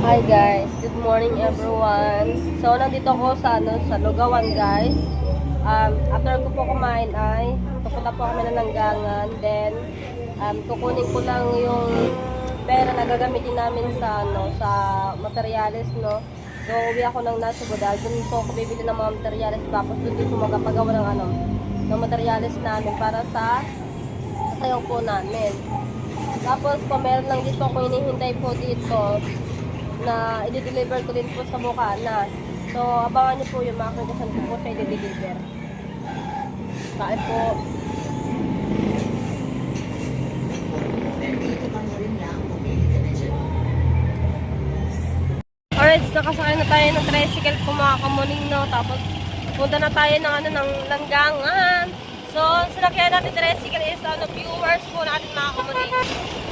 Hi guys, good morning everyone. So nandito ako sa ano sa Lugawan guys. Um, after ko po kumain ay pupunta po kami ng langgangan. Then um, kukunin ko lang yung pera na gagamitin namin sa ano sa materyales no. So uwi ako ng nasa Budal. Doon po ako bibili ng mga materyales tapos doon din magpagawa ng ano ng materyales namin para sa sasayaw po namin. Tapos po meron lang dito ako hinihintay po dito na i-deliver ko din po sa Bukana. So, abangan niyo po yung mga kung saan ko po siya i-deliver. Kain po. Alright, so nakasakay na tayo ng tricycle po mga kamuning, no? Tapos, punta na tayo ng ano, ng langgangan. So, sinakyan natin tricycle is ano, viewers po natin mga kamuning.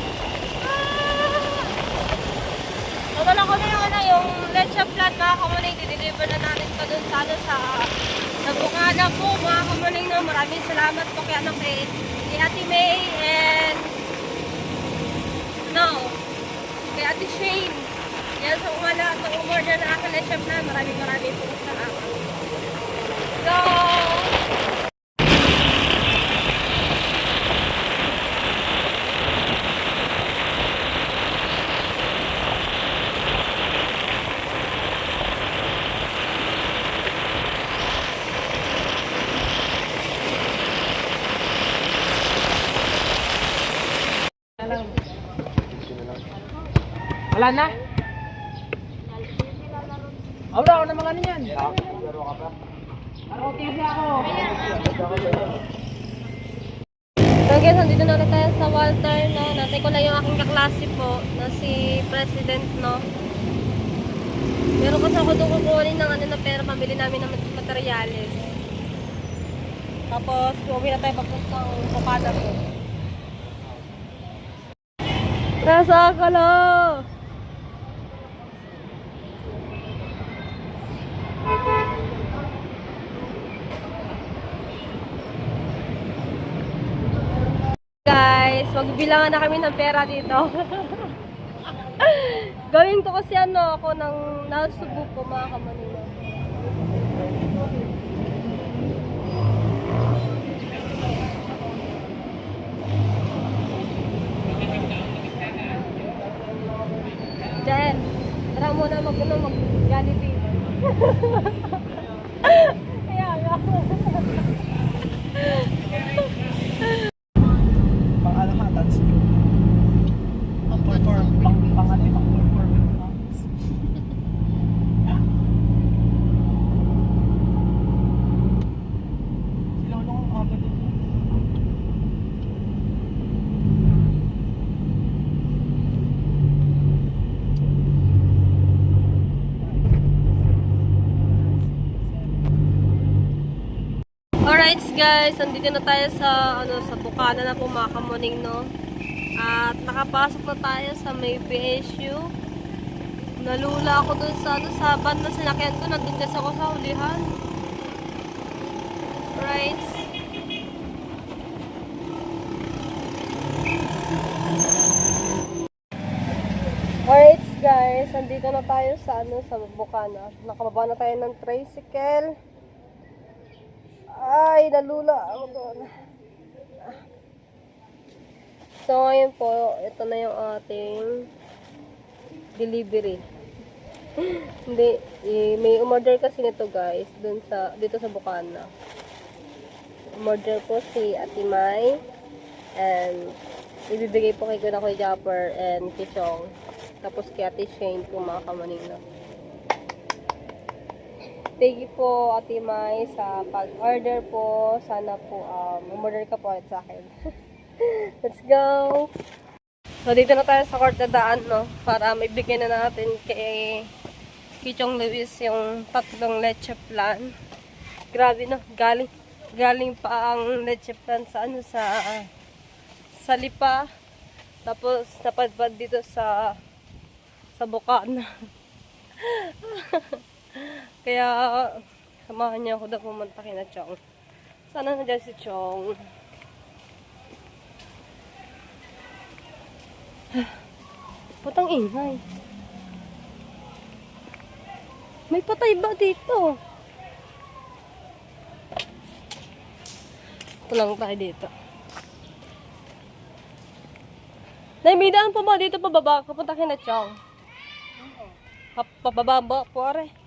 So, dala ko na yung, ano, yung leche flan mga kamuning. Dideliver na natin pa dun sa, ano, sa, sa Bukana po mga kamuning. No? Maraming salamat po kay, ano, kay, kay Ate May and no, kay Ate Shane. Yan sa umala, sa umorder na akin leche flan. Maraming maraming po salamat. So, Wala na? Ah, Wala ako na mga ano yan. TV ako? So guys, nandito na ulit tayo sa Walter, no? Natay ko lang yung aking kaklase po, na si President, no? Meron kasi ako doon kukunin ng ano na pera, pambili namin ng mat- materyales. Tapos, uwi na tayo papuntang Bukana po. Nasa ka lang! Guys, magbibilangan na kami ng pera dito. Gawin ko kasi ano ako ng nasubo ko mga kamanila. Jen, tara muna mag ano, mag Jollibee. Kaya nga. Pang ano ha, dance ko. Pang perform. Pang pang ano pang perform. Sila ulo kong aga doon. Alright guys, andito na tayo sa ano sa Bukana na po mga kamuning no. At nakapasok na tayo sa may PSU. Nalula ako dun sa ano sa van na sinakyan ko, nandun kasi ako sa hulihan. Right. Alright guys, andito na tayo sa ano sa Bukana. Nakababa na tayo ng tricycle. Ay, nalula ako doon. So, ngayon po, ito na yung ating delivery. Hindi, eh, may umorder kasi nito guys, dun sa, dito sa Bukana. Umorder po si Ate Mai, and ibibigay po kay Kuna Kuya Japper and Kichong. Tapos kay Ate Shane po mga kamaning na. Thank you po, Ate Mai, sa pag-order po. Sana po, um, umorder ka po ulit sa akin. Let's go! So, dito na tayo sa court na daan, no? Para may bigyan na natin kay Kichong Lewis yung tatlong leche plan. Grabe, no? Galing, galing pa ang leche plan sa ano, sa, sa lipa. Tapos, napadpad dito sa, sa Bukana. Kaya, samahan niya ako daw pumunta kina Chong. Sana nandiyan si Chong. Putang ingay. May patay ba dito? Ito lang tayo dito. Nay, may daan pa ba dito pababa? Kapunta kina Chong. Pa- Pababa ba? Pare.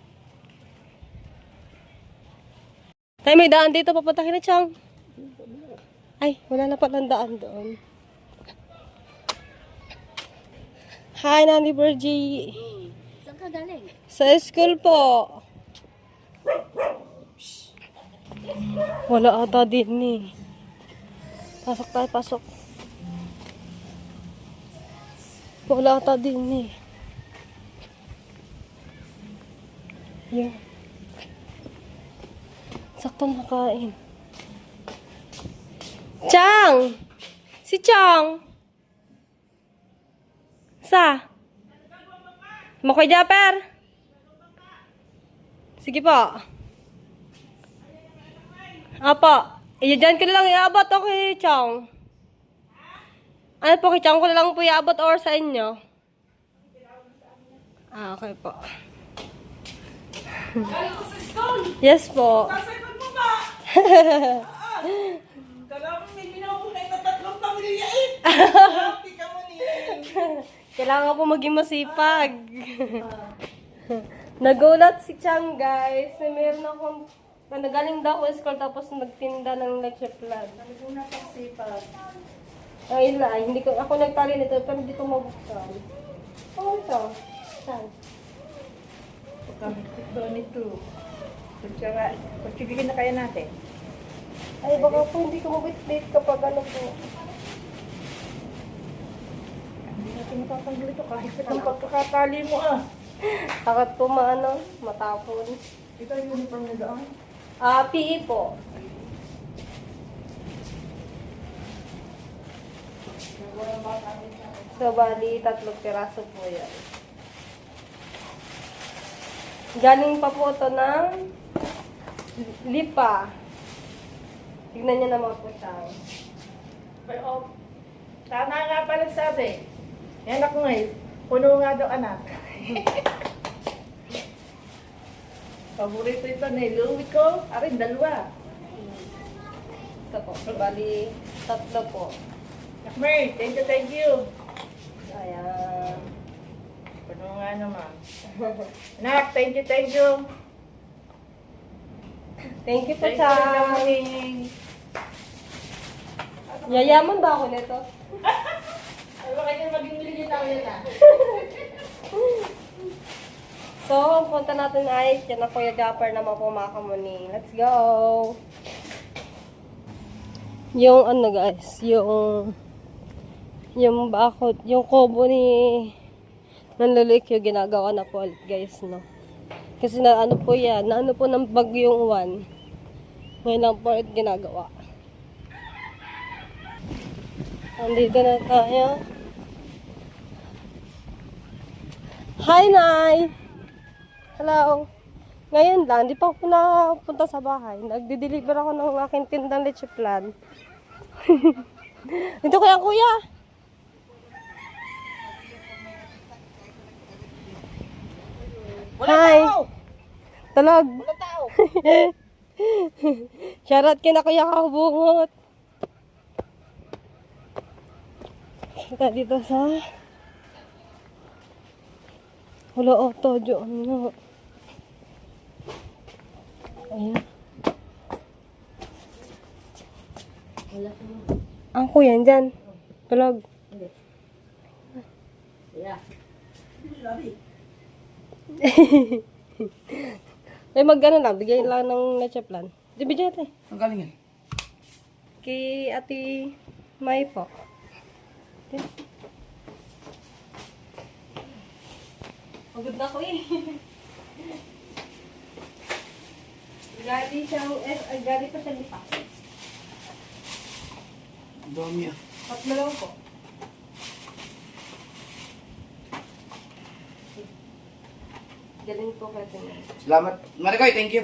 Tay, may daan dito papunta kina Chong. Ay, wala na palang daan doon. Hi, Nani Virgie. Saan ka galing? Sa school po. Wala ata din eh. Pasok tayo, pasok. Wala ata din eh. Yun. Sakto nakain. Chang! Si Chang! Sa? Makoy Japper? Sige po. Apo. Iya dyan ko na lang iabot o kay Chong. Ano po kay Chong ko na lang po iabot or sa inyo? Ah, okay po. yes po. Kala mo may binabunay na tatlong pamilya eh. Happy ka mo ni. Kailangan po maging masipag. Nagulat si Chang, guys. Na meron akong... Na nagaling daw ako school tapos nagtinda ng lecture plan. Naguna pa sipag. Ay, la, hindi ko, ako nagtali nito, pero hindi ko mabuksan. Oh, ito. Saan? Kami ito nito. Kutsara, kutsibigin na kaya natin. Ay, baka po hindi ko mabit-bit kapag ano po. Hindi natin matatanggal ito kahit sa ang pagkakatali mo ah. Takot po maano, matapon. Ito yung uniform na doon. Ah, PE po. So, bali, tatlong piraso po yan. Galing pa po ito ng lipa. Tignan niyo naman po siya. Pero, oh, tama nga pala sabi. Yan ako ngayon. Puno nga daw anak. Paborito ito ni Louie ko. Arin, dalawa. Ito po. Bali, tatlo po. Nakmer, thank you, thank you. Ayan. Puno nga naman. Anak, thank you, thank you. Thank you po, Thank darling. Yayaman ba ako nito? Ay, baka yan maging million tao yan ah. So, ang punta natin ay yan na Kuya Japper naman po mga kamuni. Let's go! Yung ano guys, yung yung bakot, yung kobo ni nanlulik yung ginagawa na po ulit guys, no? Kasi na ano po yan, na ano po ng bagyong one. Ngayon lang po ulit ginagawa. Andito na tayo. Hi, Nay! Hello. Ngayon lang, di pa ako napunta sa bahay. Nagde-deliver ako ng aking tindang leche plan. Dito kaya kuya. Hi. Talog. Wala tao. Shoutout kina kuya kakabungot. Kita dito sa Wala auto dyan nga. Ayan. Ang kuya dyan. Tulog. Yeah. Ay mag ano lang, bigay lang ng leche plan. Di bigyan natin. Ang galing yan. Kay ati May po. Pagod na ko eh. gali siyang, eh, gali pa siya lipa. Ang dami ah. Tatlo lang po. Galing po kasi na. Salamat. Maricoy, thank you.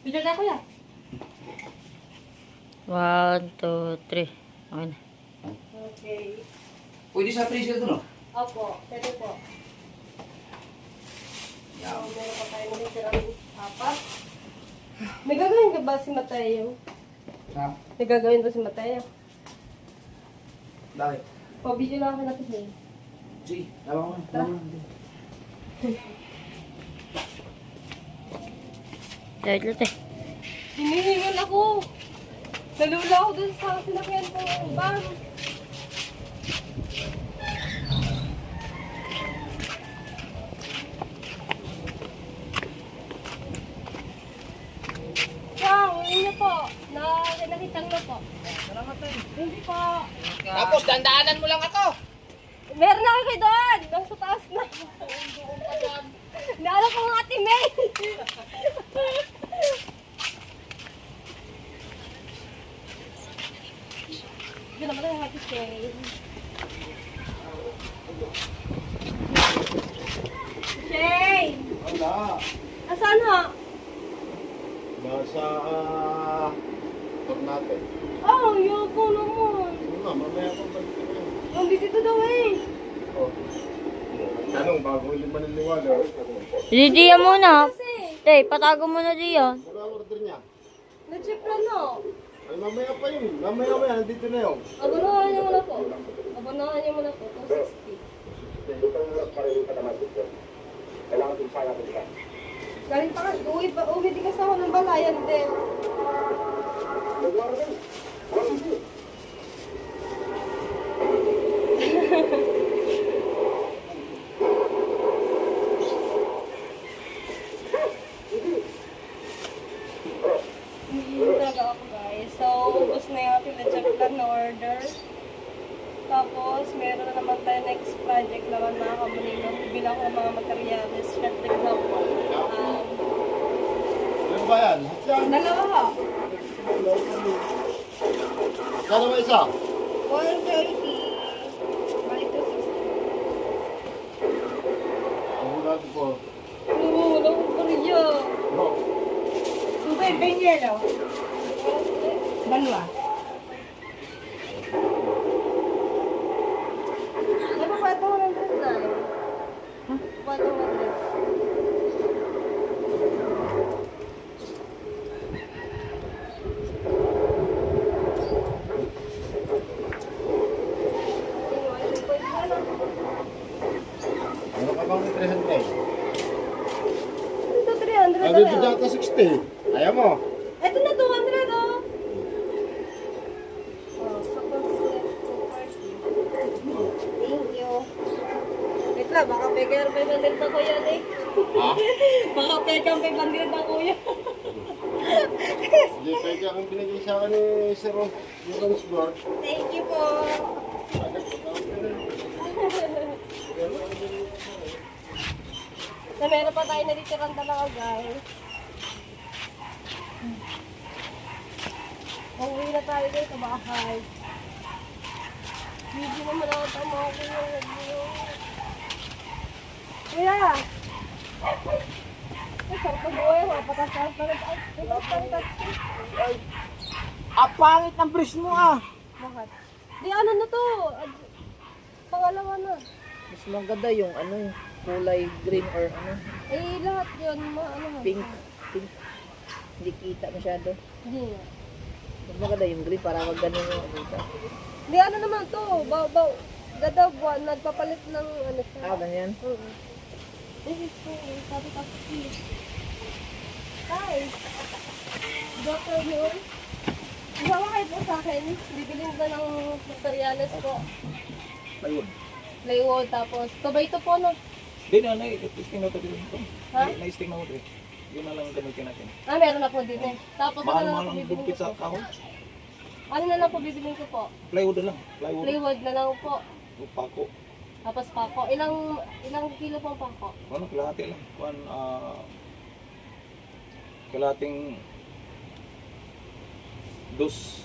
Video na kuya. One, two, three. Okay na. Okay. Pwede sa freezer to no? Opo, pwede po. Yeah. So, meron pa tayo ng Sirang apat. May gagawin ka ba si Mateo? Ha? May gagawin ba si Mateo? Bakit? Pa-video lang ako natin eh. Sige, tama mo. Tama mo. Dahil ito eh. Hinihingal ako. Nalula ako dun sa sinakyan ko. Bang! Bang, yun na po. Na, nakitang na po. Salamat tayo. Hindi po. Tapos dandaanan mo lang ako. Meron na kayo doon. Nasa taas na. Naalala ko nga ate Yun naman ang happy Shane. Shane! Wala. Asan ha? Nasa uh, natin. Oh, yoko naman. Ano nga, mamaya kong balik ko yun. Ang dito daw eh. Oh. Tanong, bago hindi maniniwala. Di diyan muna. Tay, patago mo na diyan. Wala order niya. na-chip lang no. Ay, mamaya pa yun. Mamaya mamaya, nandito na yun. Abonahan niyo muna po. Abonahan niyo muna po. 260. Galing pa ka, uwi, pa, uwi di kasi ako ng balayan din. Hindi I know. Pekar 500 na kuya eh. Ha? Baka pekar 500 na kuya. Hindi, pwede akong binigay sa akin ni Sir Yung Sport. Thank you po. Na meron pa tayo natitirang dalawa guys. Uuwi na tayo guys sa bahay. Hindi naman ako tama ako yung review. Kuya! Ay, sarap na buhay. Mapatasas na rin. Ay, ito pa rin taxi. Ah, pangit ng bris mo ah. Bakit? Di ano na to? Pangalawa na. Mas maganda yung ano, kulay green or ano, Eh, lahat yun. Ma, ano pink. Pink. Hindi kita masyado. Hindi. Mas maganda yung green para wag ganun yung ano. Di ano naman to? Baw, baw. Gadabuan, nagpapalit ng ano siya. Ah, ganyan. Oo. This is so, sabi ka, please. Hi! Doctor Noon. Isama kayo po sa akin. Bibilin ba ng materials po? Ayun. Plywood, tapos tomato po, no? Di na, na-testing na ito dito. Ha? Na-testing na ito. Yun na lang gamitin natin. Ah, meron na po din eh. Tapos ano na Mahal-mahal lang po ang bibilin ko sa po? kahon. Ano na lang po bibilin ko po? Plywood na lang. Plywood. Plywood na lang po. Pako. Tapos pako. Ilang ilang kilo po ang pako? Ano, kalahati lang. Kuan, ah... kalahating... Dos.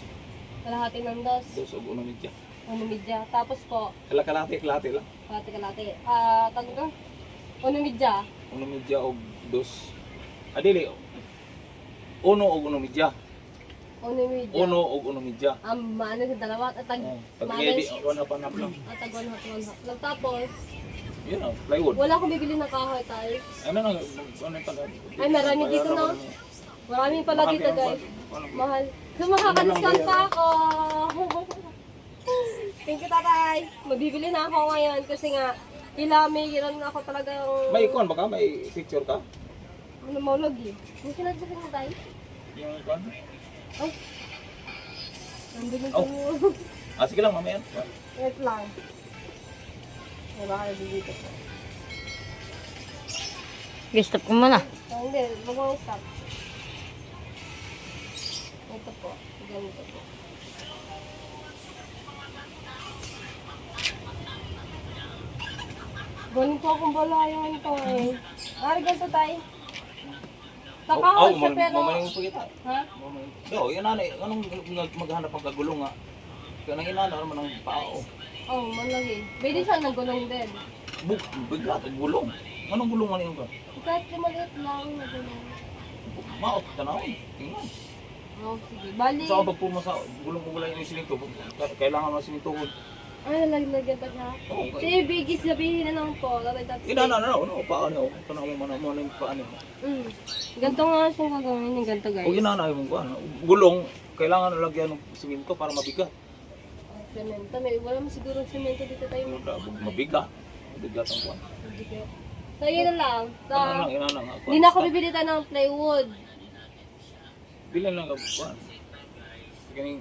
Kalahati ng dos. Dos o uno media. Ano midya. Tapos po, Kala kalahati, kalahati lang. kalahati kalahati. Ah, tawag ka? Ano midya? Uno media o dos. Adili. Uno o uno media. Ano midya? Uno o uno media. Ang ano sa dalawa. At tag, Oh, pag manage. ready, ano pa na lang. At tag one one. Lang tapos, Yun oh, plywood. Wala akong bibili ng kahoy tayo. Ano na, ano tagal? Ay, marami dito na. Marami pala dito guys. Mahal. So makaka-discount pa ako. Thank you tatay. Magbibili na ako ngayon kasi nga may mayroon ako talagang May ikon baka may picture ka? ano maulog eh. May sinasabi mo tayo? Yung ikon? Ay. Nandun yung Oh. Ah, sige lang, mamaya. Wait lang. Ay, baka nabibito ko. Stop ko muna. Ah, hindi, wag mo stop. Ito po. Ganito po. Ganito akong balayan to eh. Ari, ganito tayo. Kakahon siya pero... Mamaya mo pa kita. Ha? Yo, yun na, anong mag- maghanap ang kagulong nga? Kaya nang inana naman ang pao. Oh, malaki. Pwede siya nagulong din. Buk, bigat, ang gulong. Anong gulong man yun ka? Kahit maliit lang, nagulong. Maot, tanawin. Tingnan. Oh, sige. Bali. Sa kapag puma sa gulong ko wala yung siminto, kailangan mo siminto. Ay, nalagyan pa siya. Oo, Si Biggie, sabihin na lang po. Tatay tatay. Inana na, ano, paano, tanawin mo na mo na yung paano. Mm. Ganito nga siya gagawin yung ganito guys. Huwag inana mo ko, ano, gulong, kailangan nalagyan ng siminto para mabigat. Semento. May, wala mo siguro semento dito tayo. Mabigat. Mabigat ang kuwan. So, yun na lang. So, Ano lang, inana nga. hindi na ako bibili tayo ng plywood. Bilhin lang ang kuwan. Ganing,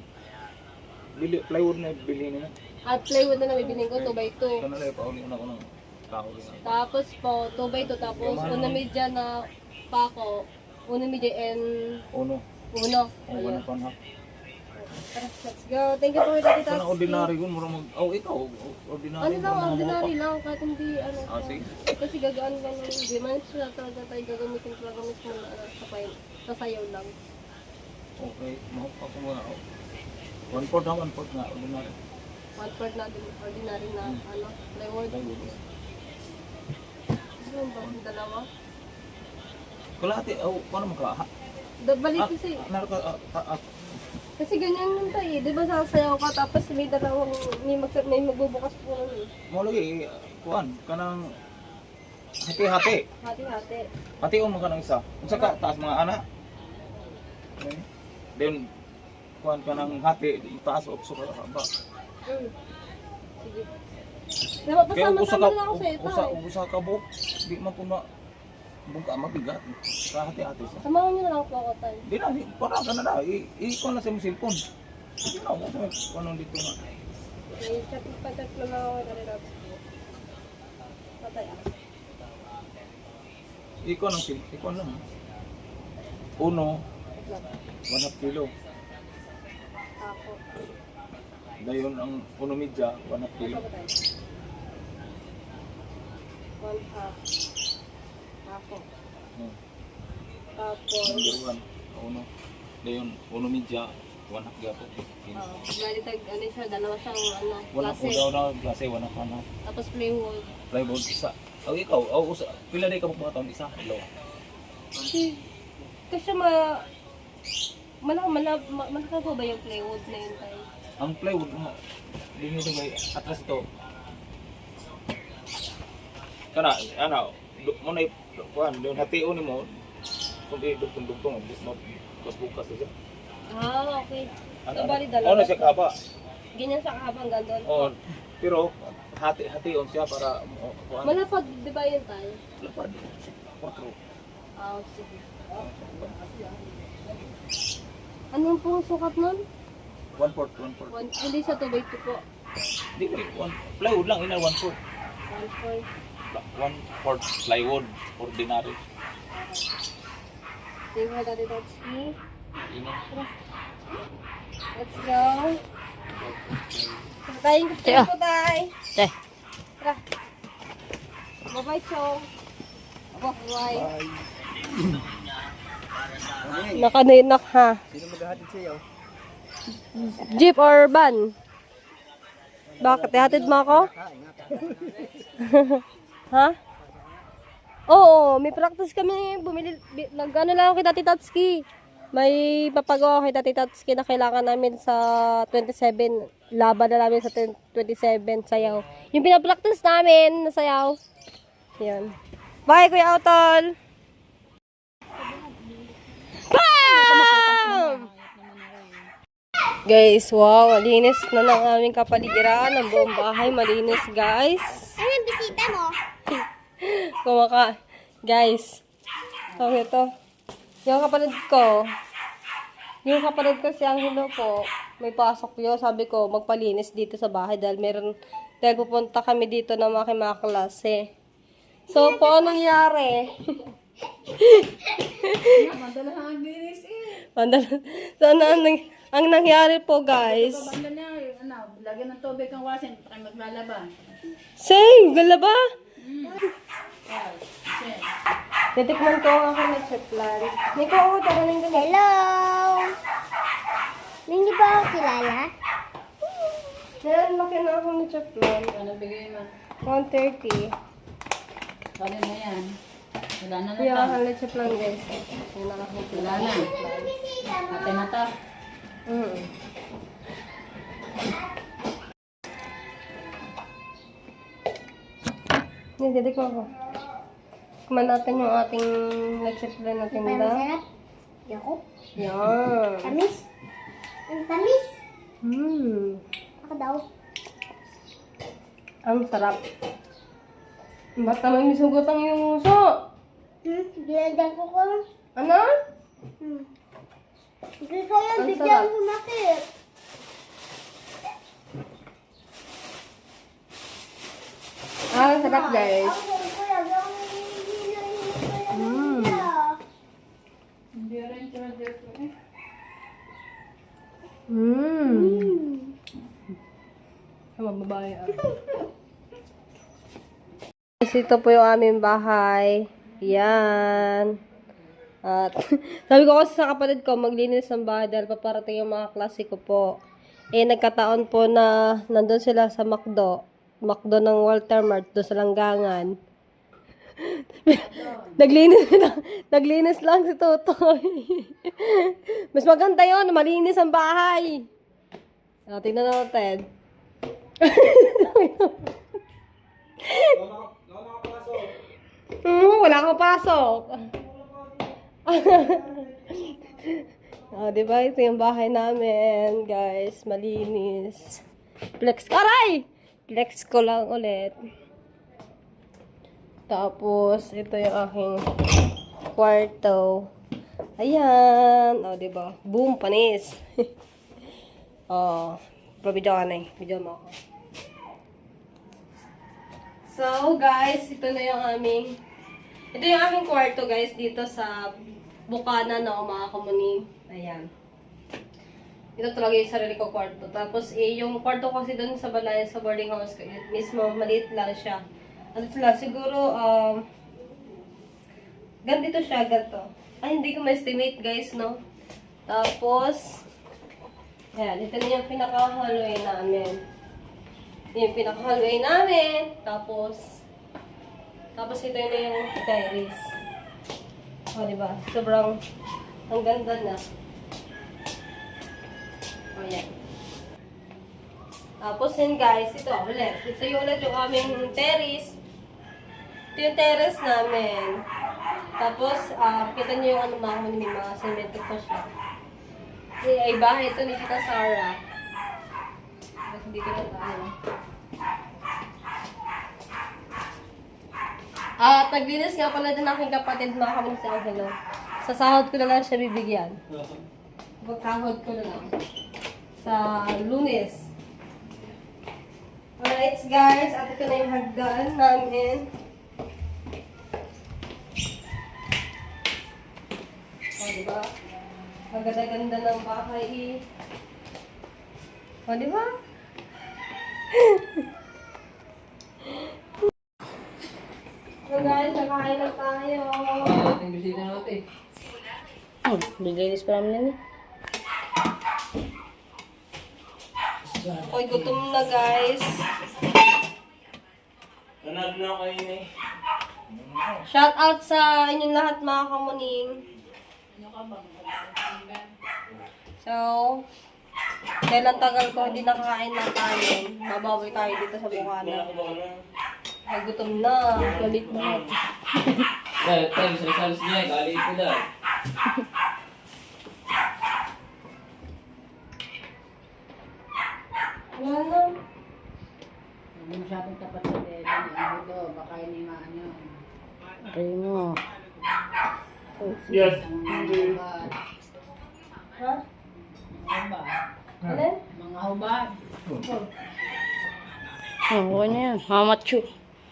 bili, plywood na bilhin nila. At plywood na lang bibili ko, 2x2. Ito na lang, pauli na ako ng kahoy. Tapos po, 2x2. Tapos, una media na pako. Una media and Uno. uno. Na ha? Tara, let's go. Thank you for the Ito na ordinary yun, mura mag... Oh, ikaw, ordinary. Ano lang, mura ordinary lang. Kahit hindi, ano. Ah, sige. Kasi gagaan lang ng man siya talaga tayo gagamitin talaga mismo na ano, sa, pay, sa sayaw lang. Okay, mahok ako muna. Oh. One fourth na, one fourth na, ordinary. One part na din, ordinary na ano, plywood. Ano ba? Dalawa? Kalahati, oh, paano mo ka? Da, balik kasi, ah, ah, ah, kasi ganyan yung tayo eh. Di ba sasayaw ka tapos may dalawang, may, mag, may magbubukas po nun eh. mo lagi, kuan, kanang hati-hati. Hati-hati. Hati mo ka ng isa. Unsa ka, taas mga anak. Then, kuan ka ng hati, taas o suka ka ba? Mm. Sige. Kaya usa pasama-sama ka, lang ako sa ito usa, eh. usa ka buhok, di man po na, buka mabigat. Sa hati-hati siya. Samahan nyo na lang po ako tayo. Di na, di- para ka na na, i- i-kuan na sa mong cellphone. Di na, wala na, kuan dito na. May chat pa-chat na lang ako Rob. Patay ah. Ikuan ang cellphone, ikuan lang. Uno, one half kilo. Ako. Dayon ang uno media, one half kilo. Ano ba tayo? One half. Ako. Hmm. Tapos, Number one, uno. Dayon, uno media, one half gapo. uh, bali tag, ano siya, dalawa siyang, ano, half klase. daw na, klase, half, one half. Tapos plywood. Plywood, isa. Oh, ikaw, oh, usa. Pila na ikaw mga taon, isa, dalawa. Kasi, kasi ma, malaki, malaki po ba yung plywood na yun tayo? Ang plywood mo, di nyo kay atras ito. Kana, ano, mo na kuan, yung hation ni mo, kung dugtong-dugtong, bis mo, mas bukas na siya. Ah, okay. Ano, So, bali ano, dalawa. na siya kahaba. Ganyan siya kahabang gandun. Oh, pero hati hation siya para oh, kuan. Malapad, di ba yun tayo? Lapad. Quattro. Ah, sige. Ano pong sukat nun? One fourth, one fourth. One, hindi siya 2 by 2 po. Di ba, one, plywood lang, ina one fourth. One point. One fourth plywood, ordinary. Tingnan dati that's me. Ina. Let's go. Tayo ko po tayo. Te. Tara. Bye-bye, Chong. Bye. Nakaninak ha. Sino maghahatid sa'yo? Jeep or van? Bakit? Ihatid mo ako? ha? Oo, may practice kami. Bumili, nag-ano lang ako kay Tati Tatsuki. May papagawa kay Tati Tatsuki na kailangan namin sa 27. Laban na namin sa 27 sayaw. Yung pinapractice namin na sayaw, Yan. Bye, Kuya Otol! Bam! Guys, wow, malinis na ng aming kapaligiran. Ang buong bahay, malinis, guys. Ano yung bisita mo? Kumaka. Guys, tawag ito. Yung kapatid ko, yung kapatid ko si Angelo po, may pasok yun. Sabi ko, magpalinis dito sa bahay dahil meron, dahil pupunta kami dito ng mga mga klase. So, po, anong nangyari? Madala ang bilis eh. Mandala. So, ano, ang, ang nangyari po, guys. Banda niya, ano, lagyan ng tubig ang wasin, tayo maglalaba. Same, gala ba? Kasi, Titikman ko ang aking nagsetlan. Nico, oh, tagaling ka Hello! Hindi ba ako kilala? Meron laki na akong nagsetlan. ano bigay mo? 130. Kali na yan. Wala na na Yung to. aking nagsetlan, guys. Yung nakakita. Wala na. Ate na to. Titikman ko. Tikman natin yung ating nagsetlan na tinda. masarap. Yoko. Yan. Tamis. Ang tamis. Hmm. Ako daw. Ang sarap. Ba't naman may sugot ang iyong uso? Hmm? Dinagdag ko ko. Ano? Hmm. Hindi ko yan. Ang Bigyan sarap. sumakit. Ah, sarap guys. Mm. Mmm. Tama, babae ah. Guys, ito po yung aming bahay. Yan. At sabi ko kasi sa kapatid ko, maglinis ng bahay dahil paparating yung mga klase ko po. Eh, nagkataon po na nandun sila sa McDo. McDo ng Walter Mart, doon sa Langgangan. naglinis lang, naglinis lang si Totoy. Mas maganda yon malinis ang bahay. Ah, tingnan natin. Hmm, wala kang pasok. oh, di ba? Ito yung bahay namin, guys. Malinis. Flex. Aray! Flex ko lang ulit. Tapos, ito yung aking kwarto. Ayan. O, oh, di ba? Boom, panis. oh, pro-video ka na eh. Video mo ako. So, guys, ito na yung aming ito yung aking kwarto, guys, dito sa Bukana na mga kamuning. Ayan. Ito talaga yung sarili ko kwarto. Tapos, eh, yung kwarto kasi doon sa balay, sa boarding house ko, mismo, maliit lang siya. Ano lang, siguro, um, ganito siya, ganito. Ay, hindi ko ma-estimate, guys, no? Tapos, ayan, ito na yung pinaka-hallway namin. Yung pinaka-hallway namin. Tapos, tapos ito na yung terrace. O, diba? Sobrang, ang ganda na. O, yan. Tapos yun guys, ito ulit. Ito yung ulit yung aming terrace. Ito yung terrace namin. Tapos, ah, kita niyo yung ano mga may mga cemento pa siya. Ay, ay bahay ito ni Tita Sarah. Tapos hindi ko na tayo. At naglinis nga pala din aking kapatid mga kami si Angelo. Sa sahod ko na lang siya bibigyan. Pagkahod ko na lang. Sa lunes. Alright guys, at ito na yung hagdan namin. O, diba? Ang ganda-ganda ng bahay eh. O, diba? So guys, nakain na tayo. Ating bisita natin. Oh, biglinis pa namin yun eh. Oy, gutom na guys. Nanad na kayo eh. Shout out sa inyong lahat mga kamuning. So, dahil ang tagal ko hindi nakakain ng kanin, babawi tayo dito sa Bukana. Ay, gutom na. Galit mo na. Dahil tayo sa salis niya, kali ito dahil. Na. Hindi masyadong tapat sa tele. Ano to, baka hindi maano. Ay mo. Yes. Ang mga hubad. Ha? Mga hubad. Alin? Mga hubad. Oh, okay na yan. Hamachu.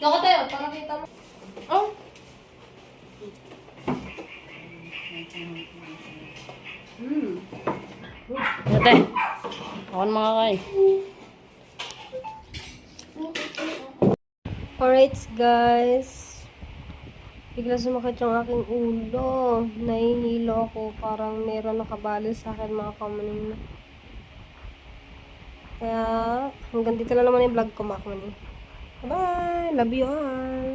Doko tayo, para nakita mo. Oh. Hmm. Ate. Na mga kain. Alright guys. Bigla sumakit yung aking ulo. Nahihilo ako. Parang meron nakabali sa akin mga kamaning. Kaya hanggang dito na naman yung vlog ko mga kamaning. Bye! Love you all!